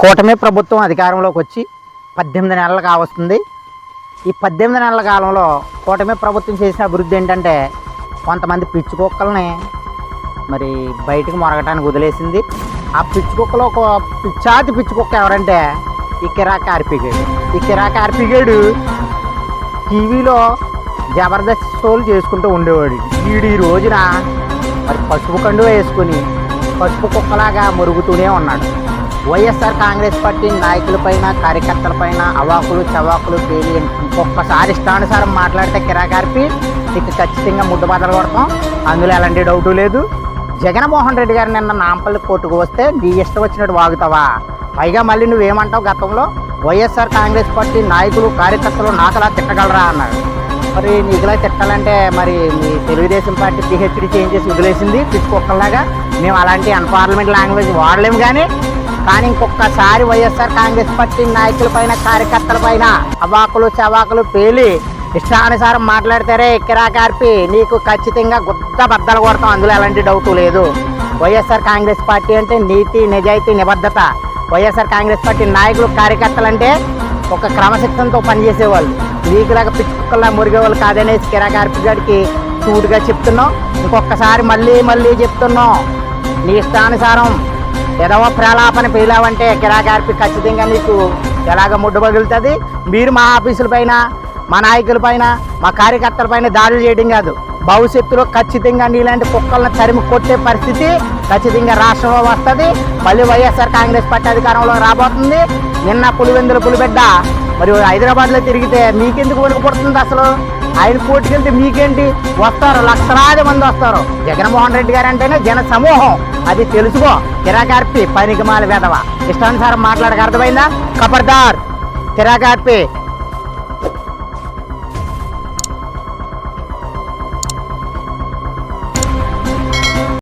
కూటమి ప్రభుత్వం అధికారంలోకి వచ్చి పద్దెనిమిది నెలలు కావస్తుంది ఈ పద్దెనిమిది నెలల కాలంలో కూటమి ప్రభుత్వం చేసిన అభివృద్ధి ఏంటంటే కొంతమంది పిచ్చి కుక్కల్ని మరి బయటకు మొరగటానికి వదిలేసింది. ఆ పిచ్చి కుక్కలో ఒక పిచ్చాతి పిచ్చి కుక్క ఎవరంటే ఈ కిరాక్ ఆర్పిగేడు. ఈ కిరాక్ ఆర్పిగేడు టీవీలో జబర్దస్త్ షోలు చేసుకుంటూ ఉండేవాడు. వీడు ఈ రోజున మరి పసుపు కండు వేసుకుని పసుపు కుక్కలాగా మురుగుతూనే ఉన్నాడు. వైఎస్ఆర్ కాంగ్రెస్ పార్టీ నాయకులపైన కార్యకర్తలపైన అవాకులు చవాకులు పేలి ఒక్కసారి ఇష్టానుసారం మాట్లాడితే కిరాకార్పి ఇక ఖచ్చితంగా ముద్దు బదలు కొడతాం. అందులో ఎలాంటి డౌటు లేదు. జగన్మోహన్ రెడ్డి గారు నిన్న నాంపల్లి కోర్టుకు వస్తే నీ ఇష్టం వచ్చినట్టు వాగుతావా? పైగా మళ్ళీ నువ్వేమంటావు గతంలో? వైఎస్ఆర్ కాంగ్రెస్ పార్టీ నాయకులు కార్యకర్తలు నాకలా తిట్టగలరా అన్నాడు మరి నీకులా తిట్టాలంటే మరి మీ తెలుగుదేశం పార్టీ పిహెచ్డి చేంజ్ చేసి వదిలేసింది పిచ్చుకొక్కలాగా మేము అలాంటి అన్పార్లమెంట్ లాంగ్వేజ్ వాడలేము కానీ కానీ ఇంకొకసారి వైఎస్ఆర్ కాంగ్రెస్ పార్టీ నాయకుల పైన కార్యకర్తల పైన అవాకులు చవాకులు పేలి ఇష్టానుసారం మాట్లాడతారే కిరాకార్పి నీకు ఖచ్చితంగా గుద్ద బద్దలు కొడతాం. అందులో ఎలాంటి డౌట్ లేదు. వైఎస్ఆర్ కాంగ్రెస్ పార్టీ అంటే నీతి నిజాయితీ నిబద్ధత. వైఎస్ఆర్ కాంగ్రెస్ పార్టీ నాయకులు కార్యకర్తలు అంటే ఒక క్రమశిక్షణతో పనిచేసేవాళ్ళు. నీకులాగా పిచ్చుకుల్లా మురిగేవాళ్ళు కాదనేసి కిరాకార్పి గారికి సూటిగా చెప్తున్నాం. ఇంకొకసారి మళ్ళీ మళ్ళీ చెప్తున్నాం. నీ ఇష్టానుసారం ఎదవ ప్రలాపన పేలావంటే కిరాకార్పి ఖచ్చితంగా నీకు ఎలాగ ముడ్డు పగులుతుంది? మీరు మా ఆఫీసుల పైన మా నాయకుల పైన మా కార్యకర్తల పైన దాడులు చేయడం కాదు. భవిష్యత్తులో ఖచ్చితంగా నీలాంటి కుక్కలను తరిమి కొట్టే పరిస్థితి ఖచ్చితంగా రాష్ట్రంలో వస్తుంది. మళ్ళీ వైఎస్ఆర్ కాంగ్రెస్ పార్టీ అధికారంలో రాబోతుంది. నిన్న పులివెందుల పులిబిడ్డ మరి హైదరాబాద్లో తిరిగితే మీకెందుకు వణుకు పడుతుంది అసలు? ఆయన పోటీకెళ్తే మీకేంటి? వస్తారు. లక్షలాది మంది వస్తారు. జగన్మోహన్ రెడ్డి గారు అంటేనే జన సమూహం అది తెలుసుకో. కిరాకార్పి పనికిమాల వెధవ. ఇష్టానుసారం మాట్లాడక అర్థమైందా? కబర్దార్ కిరాకార్పి